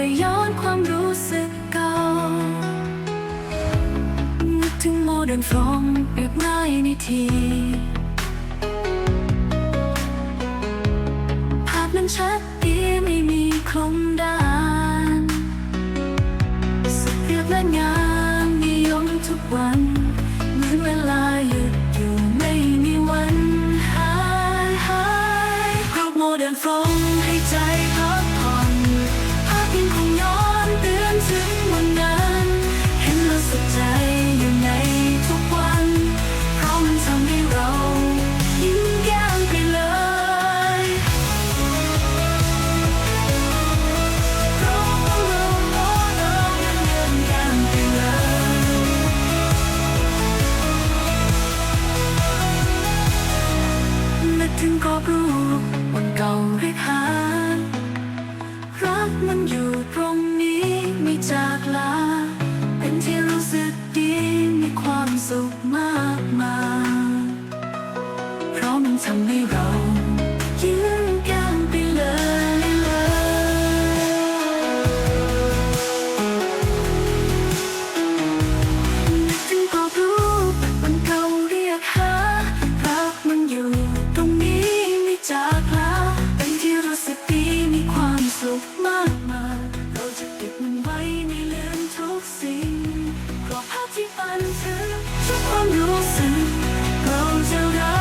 ก็ย้อนความรู้สึกเก่านึกถึงโมเดิร์นฟรอมเรียบง่ายในทีภาพนั้นชัดดีไม่มีคลุมด้านสุดเรียบและงามนิยมทุกวันเหมือนเวลาหยุดอยู่ไม่มีวันหายหายรูปโมเดิร์นฟรอมให้ใจ กอบรูปวันเก่าเรียกหารักมันอยู่ตรงนี้ไม่จากลา เป็นที่รู้สึกดีมีความสุขมากมายเพราะมันทำให้เรา I'm losing, close your eyes.